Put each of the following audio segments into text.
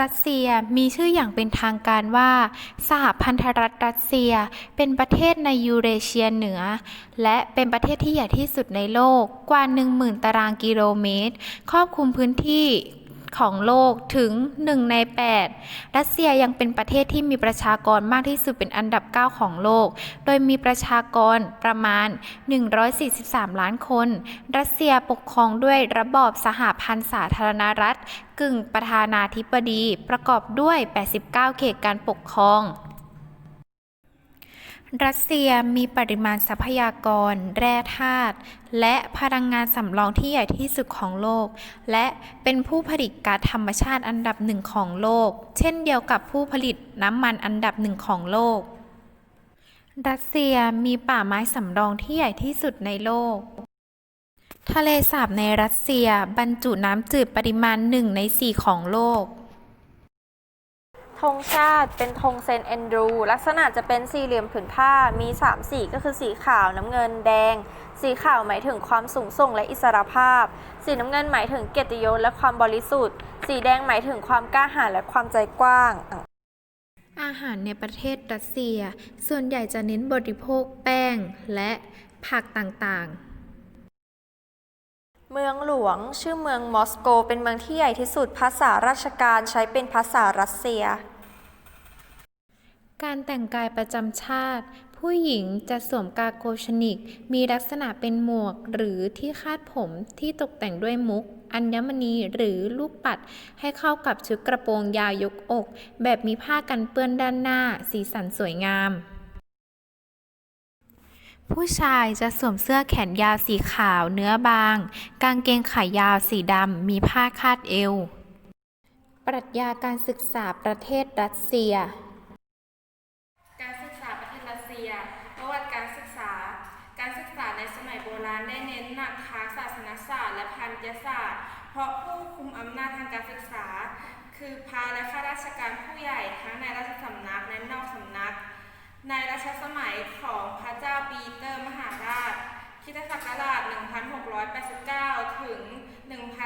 รัสเซียมีชื่ออย่างเป็นทางการว่า สหพันธรัฐรัสเซีย เป็นประเทศในยูเรเชียเหนือ และเป็นประเทศที่ใหญ่ที่สุดในโลกกว่า 10,000 ตารางกิโลเมตร ครอบคลุมพื้นที่ ของโลกถึง 1 ใน 8 รัสเซียยังเป็นประเทศที่มีประชากรมากที่สุดเป็นอันดับ 9 ของโลก โดยมีประชากรประมาณ 143 ล้านคน รัสเซียปกครองด้วยระบอบสหพันธ์สาธารณรัฐ กึ่งประธานาธิบดีประกอบด้วย 89 เขตการปกครอง รัสเซียมีปริมาณทรัพยากร แร่ธาตุและพลังงานสำรองที่ใหญ่ที่สุดของโลก และเป็นผู้ผลิตก๊าซธรรมชาติอันดับหนึ่งของโลก เช่นเดียวกับผู้ผลิตน้ำมันอันดับหนึ่งของโลก รัสเซียมีป่าไม้สำรองที่ใหญ่ที่สุดในโลก ทะเลสาบในรัสเซียบรรจุน้ำจืดปริมาณหนึ่งในสี่ของโลก ธงชาติเป็นธงเซนต์แอนดรู ลักษณะจะเป็นสี่เหลี่ยมผืนผ้ามี 3 สีก็คือสีขาวน้ำเงินแดง สีขาวหมายถึงความสูงส่งและอิสรภาพ สีน้ำเงินหมายถึงเกียรติยศและความบริสุทธิ์ สีแดงหมายถึงความกล้าหาญและความใจกว้างอาหารในประเทศรัสเซีย ส่วนใหญ่จะเน้นบริโภคแป้งและผักต่างๆ เมืองหลวงชื่อเมืองมอสโก เป็นเมืองที่ใหญ่ที่สุดภาษาราชการใช้เป็นภาษารัสเซีย การแต่งกายประจำชาติ ผู้หญิงจะสวมกาโกชนิก มีลักษณะเป็นหมวกหรือที่คาดผมที่ตกแต่งด้วยมุก อัญมณีหรือลูกปัด ให้เข้ากับชุดกระโปรงยาวยกอก แบบมีผ้ากันเปื้อนด้านหน้า สีสันสวยงามผู้ชายจะสวมเสื้อแขนยาวสีขาวเนื้อบาง กางเกงขายาวสีดำ มีผ้าคาดเอว ปรัชญาการศึกษาประเทศรัสเซีย รีย ประวัติการศึกษา การศึกษาในสมัยโบราณได้เน้นหนักทาศาสนศาสตร์และพันยศาสตร์ เพราะผู้คุมอำนาจทางการศึกษา คือพระและข้าราชการผู้ใหญ่ทั้งในราชสำนักและนอกสำนัก ในรัชสมัยของพระเจ้าปีเตอร์มหาราชคริสตศักราช 1689 ถึง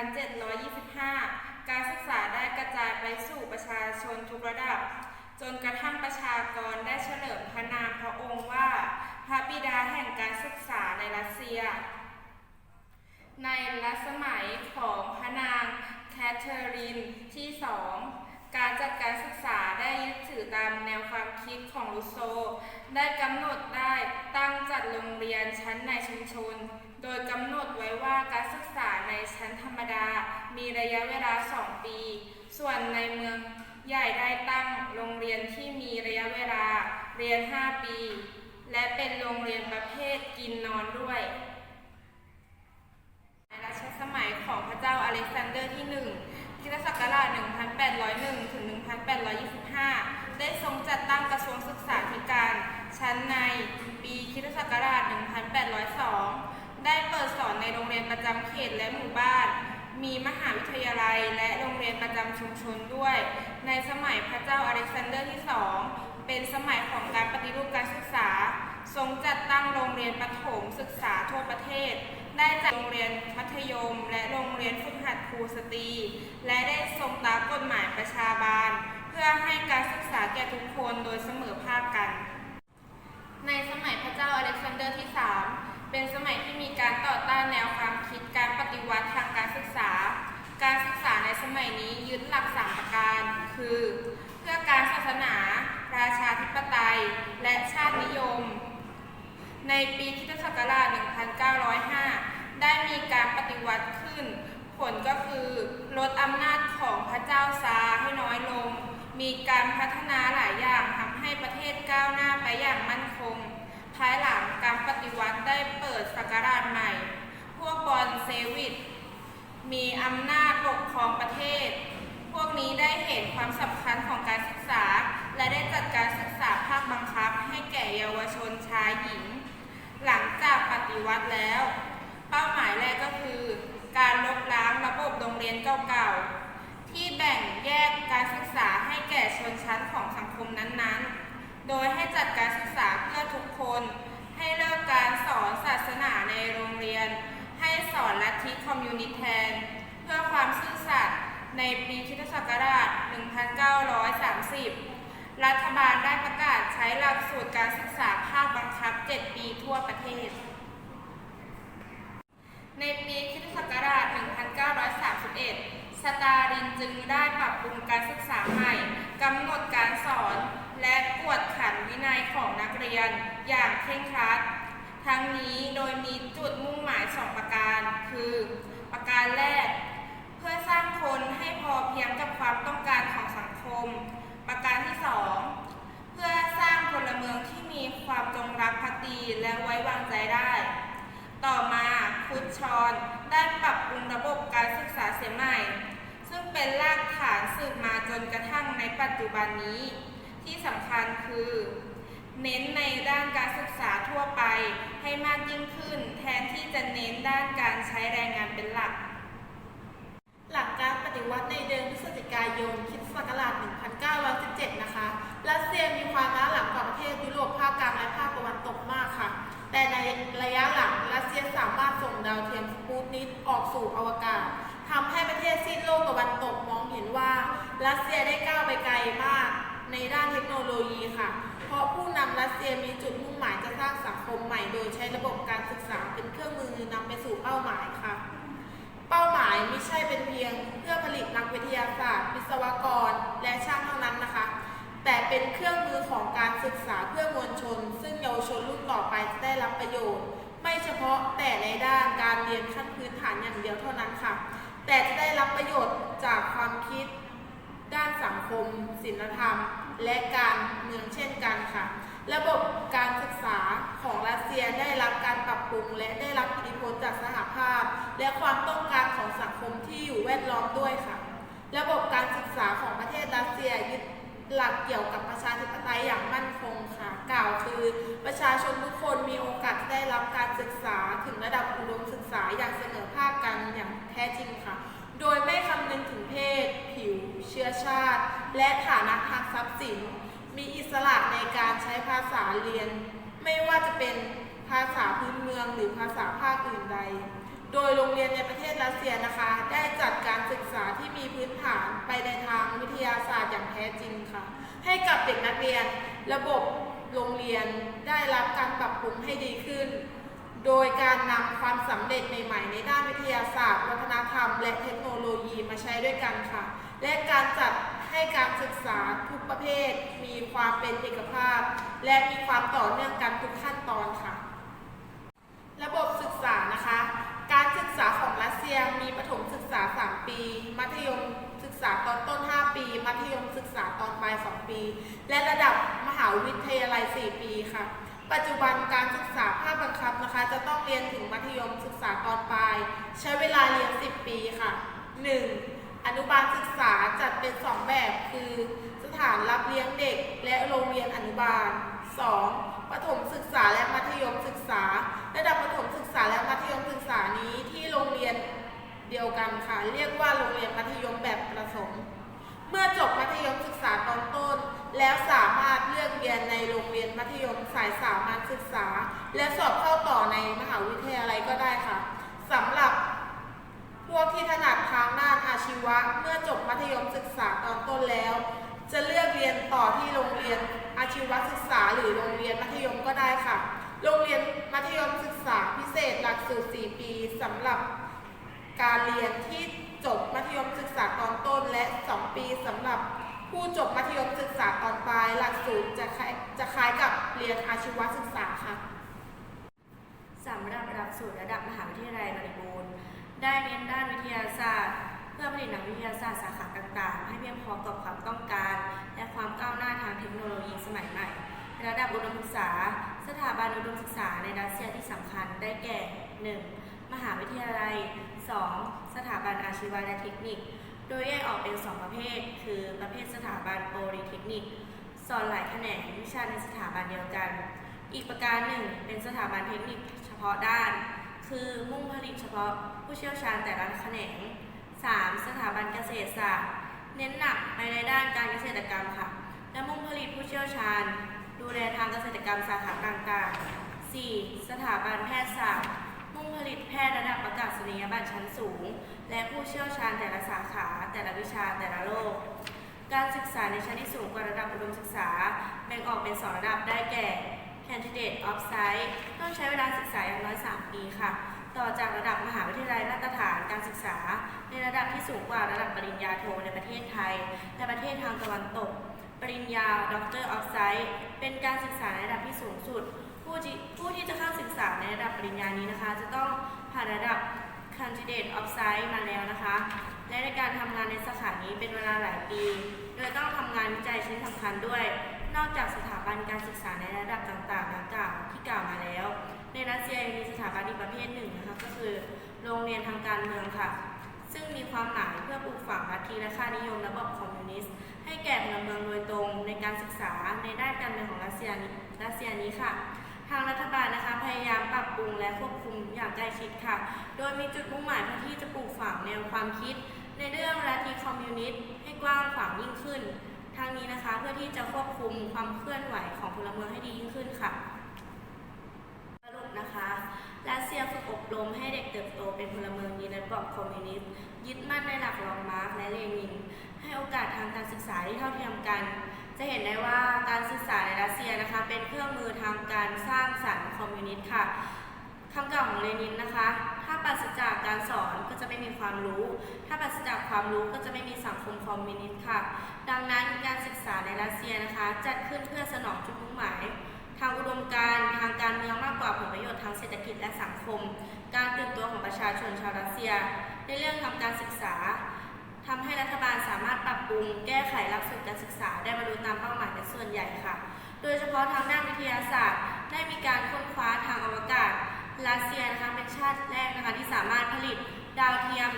1725 การศึกษาได้กระจายไปสู่ประชาชนทุกระดับ จนกระทั่งประชากรได้เฉลิมพระนามพระองค์ว่า พระบิดาแห่งการศึกษาในรัสเซีย ในรัชสมัยของพระนางแคทเธอรีนที่สองการจัดการศึกษาได้ยึดถือตามแนวความคิดของรูโซ ได้กำหนดได้ตั้งจัดโรงเรียนชั้นในชุมชน โดยกำหนดไว้ว่าการศึกษาในชั้นธรรมดา มีระยะเวลา 2 ปี ส่วนในเมือง ใหญ่ได้ตั้งโรงเรียนที่มีระยะเวลาเรียน 5 ปี และเป็นโรงเรียนประเภทกินนอนด้วยในรัชสมัยของพระเจ้าอเล็กซานเดอร์ที่1คริสตศักราช 1801 ถึง 1825 ได้ทรงจัดตั้งกระทรวงศึกษาธิการ ชั้นในปีคิศักราช 1802 ได้เปิดสอนในโรงเรียนประจำเขตและหมู่บ้าน มีมหาวิทยาลัยและโรงเรียนประจำชุมชนด้วย ในสมัยพระเจ้าอเล็กซานเดอร์ที่2เป็นสมัยของการปฏิรูปการศึกษา ทรงจัดตั้งโรงเรียนประถมศึกษาทั่วประเทศ ได้จัดโรงเรียนมัธยม และโรงเรียนฝึกหัดครูสตรี และได้ทรงตามกฎหมายประชาบาล เพื่อให้การศึกษาแก่ทุกคนโดยเสมอภาคกัน ในสมัยพระเจ้าอเล็กซานเดอร์ที่ 3 เป็นสมัยที่มีการต่อต้านแนวความคิดการปฏิวัติทางการศึกษา การศึกษาในสมัยนี้ยึดหลักสามประการ คือ เพื่อการศาสนา ราชาธิปไตย และชาตินิยม ในปีคิศักราช 1905 ได้มีการปฏิวัติขึ้น ผลก็คือลดอำนาจของพระเจ้าซาให้น้อยลง มีการพัฒนาหลายอย่างทำให้ประเทศก้าวหน้าไปอย่างมั่นคง ภายหลังการปฏิวัติได้เปิดศักราชใหม่ พวกบอลเซวิต มีอำนาจปกครองประเทศ พวกนี้ได้เห็นความสำคัญของการศึกษา และได้จัดการศึกษาภาคบังคับ ให้แก่เยาวชนชายหญิง หลังจากปฏิวัติแล้ว เป้าหมายแรกก็คือ การลบล้างระบบโรงเรียนเก่าๆ ที่แบ่งแยกการศึกษาให้แก่ชนชั้นของสังคมนั้นๆ โดยให้จัดการศึกษาเพื่อทุกคน ให้เลิกการสอนศาสนาในโรงเรียน ให้สอนลัทธิคอมมิวนิสต์แทน เพื่อความซื่อสัตย์ในปีคริสตศักราช 1930 รัฐบาลได้ประกาศใช้หลักสูตรการศึกษาภาคบังคับ 7 ปีทั่วประเทศ ในปีคริสตศักราช 1931 สตาลินจึงได้ปรับปรุงการศึกษาใหม่กำหนดการสอนและกวดขันวินัยของนักเรียนอย่างเคร่งครัด ทั้งนี้โดยมีจุดมุ่งหมายสองประการ คือ ประการแรก เพื่อสร้างคนให้พอเพียงกับความต้องการของสังคม ประการที่สองเพื่อสร้างพลเมืองที่มีความจงรักภักดีและไว้วางใจได้ ต่อมาคุชชอนได้ปรับปรุงระบบการศึกษาเสียใหม่ ซึ่งเป็นรากฐานสืบมาจนกระทั่งในปัจจุบันนี้ ที่สำคัญคือ เน้นในด้านการศึกษาทั่วไปให้มากยิ่งขึ้น แทนที่จะเน้นด้านการใช้แรงงานเป็นหลัก หลังการปฏิวัติในเดือนพฤศจิกายนคริสตศักราช 1917 นะคะ รัสเซียมีความล้าหลังกว่าประเทศยุโรปภาคกลางและภาคตะวันตกมากค่ะ แต่ในระยะหลังรัสเซียสามารถส่งดาวเทียมสปูตนิกออกสู่อวกาศทำให้ประเทศซีกโลกตะวันตกมองเห็นว่า รัสเซียได้ก้าวไปไกลมากในด้านเทคโนโลยีค่ะ ราะผู้นำรัสเซียมีจุดมุ่งหมายจะสร้างสังคมใหม่ โดยใช้ระบบการศึกษาเป็นเครื่องมือนำไปสู่เป้าหมายค่ะ เป้าหมายไม่ใช่เป็นเพียง เพื่อผลิตนักวิทยาศาสตร์ วิศวกร และช่างเท่านั้นนะคะ แต่เป็นเครื่องมือของการศึกษาเพื่อมวลชน ซึ่งเยาวชนรุ่นต่อไปจะได้รับประโยชน์ ไม่เฉพาะแต่ในด้านการเรียนขั้นพื้นฐานอย่างเดียวเท่านั้นค่ะ แต่จะได้รับประโยชน์จากความคิด ด้านสังคม ศิลธรรม และการเมืองเช่นกันค่ะ ระบบการศึกษาของรัสเซียได้รับการปรับปรุง และได้รับอิทธิพลจากสหภาพ และความต้องการของสังคมที่อยู่แวดล้อมด้วยค่ะ ระบบการศึกษาของประเทศรัสเซียยึดหลักเกี่ยวกับประชาธิปไตยอย่างมั่นคงค่ะ กล่าวคือ ประชาชนทุกคนมีโอกาสได้รับการศึกษาถึงระดับอุดมศึกษาอย่างเสมอภาคกันอย่างแท้จริงค่ะ โดยไม่คำนึงถึงเพศ ผิว เชื้อชาติ และฐานะทางทรัพย์สิน มีอิสระในการใช้ภาษาเรียน ไม่ว่าจะเป็นภาษาพื้นเมืองหรือภาษาภาคอื่นใด โดยโรงเรียนในประเทศรัสเซียนะคะ ได้จัดการศึกษาที่มีพื้นฐานไปในทางวิทยาศาสตร์อย่างแท้จริงค่ะ ให้กับเด็กนักเรียน ระบบโรงเรียนได้รับการปรับปรุงให้ดีขึ้น โดยการนำความสำเร็จใหม่ๆ ในด้านวิทยาศาสตร์ วัฒนธรรม และเทคโนโลยีมาใช้ด้วยกันค่ะ และการจัด ให้การศึกษาทุกประเภท มีความเป็นเอกภาพ และมีความต่อเนื่องกันทุกขั้นตอนค่ะ ระบบศึกษานะคะ การศึกษาของรัสเซียมีประถมศึกษา 3 ปี มัธยมศึกษาตอนต้น 5 ปี มัธยมศึกษาตอนปลาย 2 ปี และระดับมหาวิทยาลัย 4 ปีค่ะ ปัจจุบันการศึกษาภาคบังคับนะคะ จะต้องเรียนถึงมัธยมศึกษาตอนปลาย ใช้เวลาเรียน 10 ปีค่ะ 1. อนุบาลศึกษาจัดเป็น 2 แบบคือ สถานรับเลี้ยงเด็ก และโรงเรียนอนุบาล 2. ประถมศึกษาและมัธยมศึกษา ระดับประถมศึกษาและมัธยมศึกษานี้ที่โรงเรียนเดียวกันค่ะ เรียกว่าโรงเรียนมัธยมแบบประถมเมื่อจบมัธยมศึกษาตอนต้น แล้วสามารถเลือกเรียนในโรงเรียนมัธยมสายสามัญศึกษา และสอบเข้าต่อในมหาวิทยาลัยก็ได้ค่ะสำหรับ พวกที่ถนัดทางด้านอาชีวะ เมื่อจบมัธยมศึกษาตอนต้นแล้ว จะเลือกเรียนต่อที่โรงเรียนอาชีวศึกษา หรือโรงเรียนมัธยมก็ได้ค่ะ โรงเรียนมัธยมศึกษาพิเศษหลักสูตร 4 ปีสำหรับการเรียนที่จบมัธยมศึกษาตอนต้นและ 2 ปีสำหรับผู้จบมัธยมศึกษาตอนปลาย หลักสูตรจะคล้ายจะคล้ายกับเรียนอาชีวศึกษาค่ะ สำหรับหลัก สูตรระดับมหาวิทยาลัยบริบูรณ์ ได้เน้นด้านวิทยาศาสตร์ เพื่อผลิตนักวิทยาศาสตร์สาขาต่างๆ ให้เพียงพอต่อความต้องการ และความก้าวหน้าทางเทคโนโลยีสมัยใหม่ ระดับอุดมศึกษา สถาบันอุดมศึกษาในรัสเซียที่สำคัญได้แก่ 1. มหาวิทยาลัย 2. สถาบันอาชีวะและเทคนิค โดยแยกออกเป็น 2 ประเภท คือประเภทสถาบันโปลิเทคนิค สอนหลายแขนงวิชาในสถาบันเดียวกัน อีกประการหนึ่งเป็นสถาบันเทคนิคาะด้าน คือมุ่งผลิตเฉพาะผู้เชี่ยวชาญแต่ละแขนง 3. สถาบันเกษตรศาสตร์ เน้นหนักไปในด้านการเกษตรกรรมค่ะ และมุ่งผลิตผู้เชี่ยวชาญ ดูแลทางเกษตรกรรมสาขาต่างๆ 4. สถาบันแพทยศาสตร์ มุ่งผลิตแพทย์ระดับประกาศนียบัตรชั้นสูง และผู้เชี่ยวชาญแต่ละสาขา แต่ละวิชาแต่ละโลก การศึกษาในชั้นที่สูงกว่าระดับอุดมศึกษา แบ่งออกเป็น2ระดับได้แก่ Candidate of Science ต้องใช้เวลาศึกษาอย่างน้อย 3 ปีค่ะ ต่อจากระดับมหาวิทยาลัยมาตรฐานการศึกษา ในระดับที่สูงกว่าระดับปริญญาโทในประเทศไทย และประเทศทางตะวันตก ปริญญา Doctor of Science เป็นการศึกษาในระดับที่สูงสุด ผู้ที่ผู้ที่จะเข้าศึกษาในระดับปริญญานี้นะคะ จะต้องผ่านระดับ Candidate of Science มาแล้วนะคะ และในการทำงานในสาขานี้เป็นเวลาหลายปี โดยต้องทำงานวิจัยชิ้นสำคัญด้วย นอกจากสถาบันการศึกษาในระดับต่างๆดังกล่าวที่กล่าวมาแล้ว ในรัสเซียยังมีสถาบันอีกประเภทหนึ่งนะคะก็คือโรงเรียนทางการเมืองค่ะ ซึ่งมีความหมายเพื่อปลูกฝังลัทธิและค่านิยมระบบคอมมิวนิสต์ ให้แก่พลเมืองโดยตรงในการศึกษาในด้านการเมืองของรัสเซียนี้รัสเซียนี้ค่ะ ทางรัฐบาลนะคะพยายามปรับปรุงและควบคุมอย่างใกล้ชิดค่ะ โดยมีจุดมุ่งหมายเพื่อที่จะปลูกฝังแนวความคิด ในเรื่องลัทธิคอมมิวนิสต์ให้กว้างขวางยิ่งขึ้น ทางนี้นะคะเพื่อที่จะควบคุมความเคลื่อนไหวของพลเมืองให้ดียิ่งขึ้นค่ะสรุปนะคะรัสเซียฝึกอบรมให้เด็กเติบโตเป็นพลเมืองดีในระบอบคอมมิวนิสต์ยึดมั่นในหลักรองมาร์กและเลนิน ให้โอกาสทางการศึกษาที่เท่าเทียมกัน จะเห็นได้ว่าการศึกษาในรัสเซียนะคะ เป็นเครื่องมือทางการสร้างสรรค์คอมมิวนิสต์ค่ะ คำกล่าวของเลนินนะคะ ถ้าปราศจากการสอนก็จะไม่มีความรู้ ถ้าปราศจากความรู้ก็จะไม่มีสังคมคอมมิวนิสต์ค่ะ ดังนั้นการศึกษาในรัสเซียนะคะ จัดขึ้นเพื่อสนองจุดมุ่งหมาย ทางอุดมการทางการเมืองมากกว่าผลประโยชน์ทางเศรษฐกิจและสังคม การตื่นตัวของประชาชนชาวรัสเซีย ในเรื่องทำการศึกษาทำให้รัฐบาลสามารถปรับปรุง แก้ไขหลักสูตรการศึกษาได้บรรลุตามเป้าหมายในส่วนใหญ่ค่ะ โดยเฉพาะทางด้านวิทยาศาสตร์ ได้มีการค้นคว้าทางอวกาศ รัสเซียนะคะเป็นชาติแรกนะคะที่สามารถผลิตดาวเทียม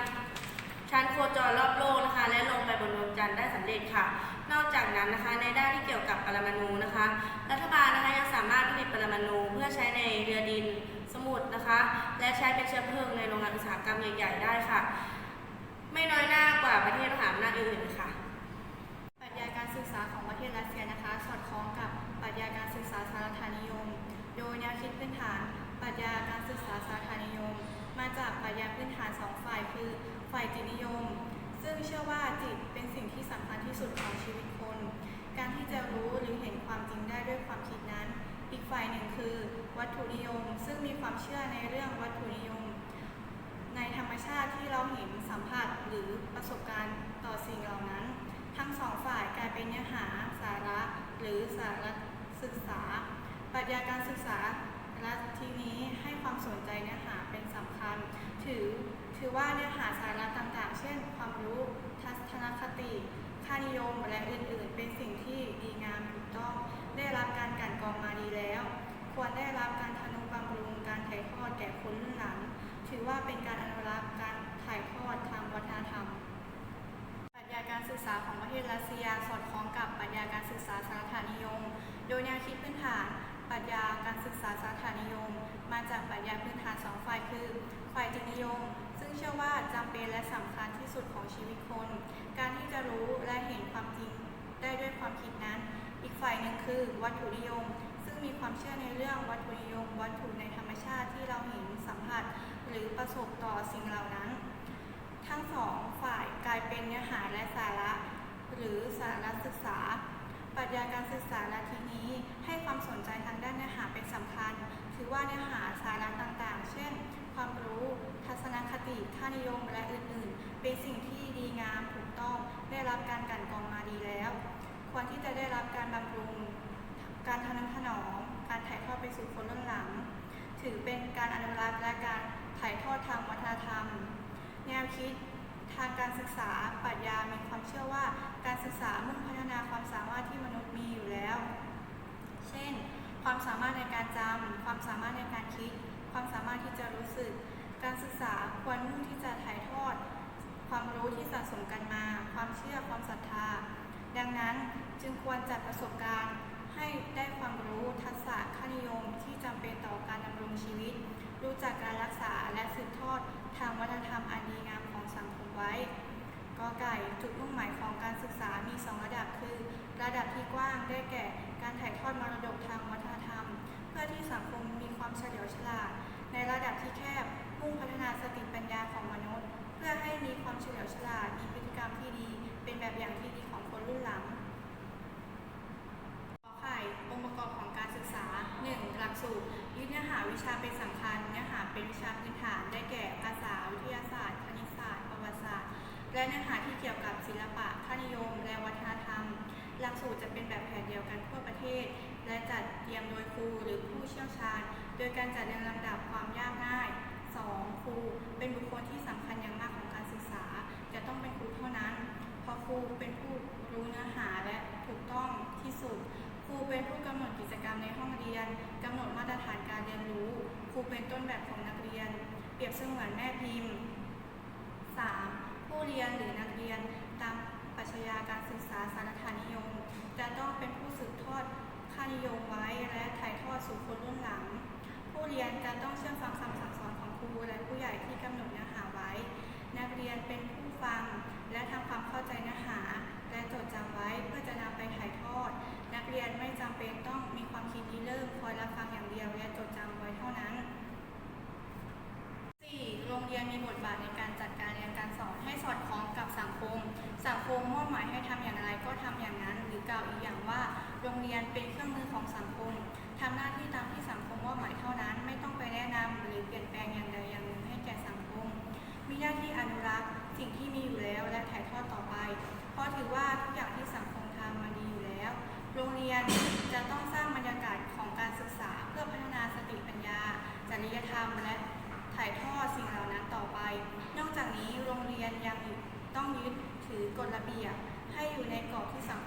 ชั้นโคจรรอบโลกนะคะ และลงไปบนดวงจันทร์ได้สำเร็จค่ะ นอกจากนั้นนะคะ ในด้านที่เกี่ยวกับปรมาณูนะคะ รัฐบาลนะคะยังสามารถผลิตปรมาณูเพื่อใช้ในเรือดินสมุทรนะคะ และใช้เป็นเชื้อเพลิงในโรงงานอุตสาหกรรมใหญ่ ๆ ได้ค่ะ ไม่น้อยหน้ากว่าประเทศมหาอำนาจอื่นๆค่ะ รัชญาการศึกษาสารฐานิยม มาจากปรัชญาพื้นฐานสองฝ่ายคือฝ่ายจิตนิยม ซึ่งเชื่อว่าจิตเป็นสิ่งที่สำคัญที่สุดของชีวิตคน การที่จะรู้หรือเห็นความจริงได้ด้วยความคิดนั้น อีกฝ่ายหนึ่งคือ วัตถุนิยม ซึ่งมีความเชื่อในเรื่องวัตถุนิยม ในธรรมชาติที่เราเห็นสัมผัสหรือประสบการณ์ต่อสิ่งเหล่านั้น ทั้งสองฝ่ายกลายเป็นเนื้อหาสาระ หรือสาระศึกษาปรัชญาการศึกษา และทีนี้ให้ความสนใจเนื้อหาเป็นสำคัญ ถือถือว่าเนื้อหาสาระต่างๆ เช่น ความรู้ทัศนคติ ค่านิยมและอื่นๆ เป็นสิ่งที่ดีงามถูกต้อง ได้รับการกันกรองมาดีแล้ว ควรได้รับการทนุบำรุงการถ่ายทอดแก่คนรุ่นหลัง ถือว่าเป็นการอนุรักษ์การถ่ายทอดทางวัฒนธรรมปรัชญาการศึกษาของประเทศรัสเซียสอดคล้องกับปรัชญาการศึกษาสารฐานิยม โดยแนวคิดพื้นฐาน ปรัชญาการศึกษาสารฐานิยม มาจากปรัชญาพื้นฐานสองฝ่ายคือ ฝ่ายจิตนิยม ซึ่งเชื่อว่าจำเป็นและสำคัญที่สุดของชีวิตคน การที่จะรู้และเห็นความจริงได้ด้วยความคิดนั้น อีกฝ่ายหนึ่งคือ วัตถุนิยม ซึ่งมีความเชื่อในเรื่องวัตถุนิยม วัตถุในธรรมชาติที่เราเห็นสัมผัส หรือประสบต่อสิ่งเหล่านั้น ทั้งสองฝ่ายกลายเป็นเนื้อหาและสาระ หรือสาระศึกษา ปรัชญาการศึกษาละทีนี้ให้ความสนใจทางด้านเนื้อหาเป็นสำคัญ ถือว่าเนื้อหาสาระต่างๆ เช่น ความรู้ ทัศนคติ ค่านิยม และอื่นๆ เป็นสิ่งที่ดีงาม ถูกต้อง ได้รับการกันกรองมาดีแล้ว ควรที่จะได้รับการบำรุง การทนุถนอม การถ่ายทอดไปสู่คนรุ่นหลัง ถือเป็นการอนุรักษ์และการถ่ายทอดทางวัฒนธรรม แนวคิด ทางการศึกษาปรัชญามีความเชื่อว่าการศึกษามุ่งพัฒนาความสามารถที่มนุษย์มีอยู่แล้ว เช่น ความสามารถในการจำความสามารถในการคิด ความสามารถที่จะรู้สึก การศึกษาควรมุ่งที่จะถ่ายทอด ความรู้ที่สะสมกันมา ความเชื่อความศรัทธา ดังนั้นจึงควรจัดประสบการณ์ให้ได้ความรู้ทักษะค่านิยมที่จำเป็นต่อการดำรงชีวิต รู้จักการรักษาและสืบทอดทางวัฒนธรรมอัน ไว้กอไก่จุดมุ่งหมายของการศึกษามี 2 ระดับคือ ระดับที่กว้างได้แก่การถ่ายทอดมรดกทางวัฒนธรรม เพื่อที่สังคมมีความเฉลียวฉลาด ในระดับที่แคบมุ่งพัฒนาสติปัญญาของมนุษย์ เพื่อให้มีความเฉลียวฉลาดมีพฤติกรรมที่ดี เป็นแบบอย่างที่ดีของคนรุ่นหลัง สูตรจะเป็นแบบแผนเดียวกันทั่วประเทศ และจัดเตรียมโดยครูหรือผู้เชี่ยวชาญ โดยการจัดในลำดับความยากง่าย 2. ครูเป็นบุคคลที่สำคัญอย่างมากของการศึกษา จะต้องเป็นครูเท่านั้น เพราะครูเป็นผู้รู้เนื้อหาและถูกต้องที่สุด ครูเป็นผู้กำหนดกิจกรรมในห้องเรียน กำหนดมาตรฐานการเรียนรู้ ครูเป็นต้นแบบของนักเรียน เปรียบเสมือนแม่พิมพ์ 3. ผู้เรียนหรือนักเรียนตาม รัชญาการศึกษาสารฐานิยม จะต้องเป็นผู้สืบทอดค่านิยมไว้และถ่ายทอดสู่คนรุ่นหลัง ผู้เรียนจะต้องเชื่อฟังคำสั่งสอนของครูและผู้ใหญ่ที่กำหนดเนื้อหาไว้ นักเรียนเป็นผู้ฟังและทำความเข้าใจเนื้อหา และจดจำไว้เพื่อจะนำไปถ่ายทอด นักเรียนไม่จำเป็นต้องมีความคิดริเริ่มคอยรับฟังอย่าง รงเรียนเป็นเครื่องมือของสังคมทำหน้าที่ตามที่สังคมมอบหมายเท่านั้น ไม่ต้องไปแนะนำหรือเปลี่ยนแปลงอย่างใดอย่างหนึ่งให้แก่สังคม มีหน้าที่อนุรักษ์สิ่งที่มีอยู่แล้วและถ่ายทอดต่อไป เพราะถือว่าทุกอย่างที่สังคมทำมันดีอยู่แล้ว โรงเรียนจะต้องสร้างบรรยากาศของการศึกษา เพื่อพัฒนาสติปัญญา จริยธรรม และถ่ายทอดสิ่งเหล่านั้นต่อไป นอกจากนี้โรงเรียนยังต้องยึดถือกฎระเบียบให้อยู่ในกรอบที่สังคม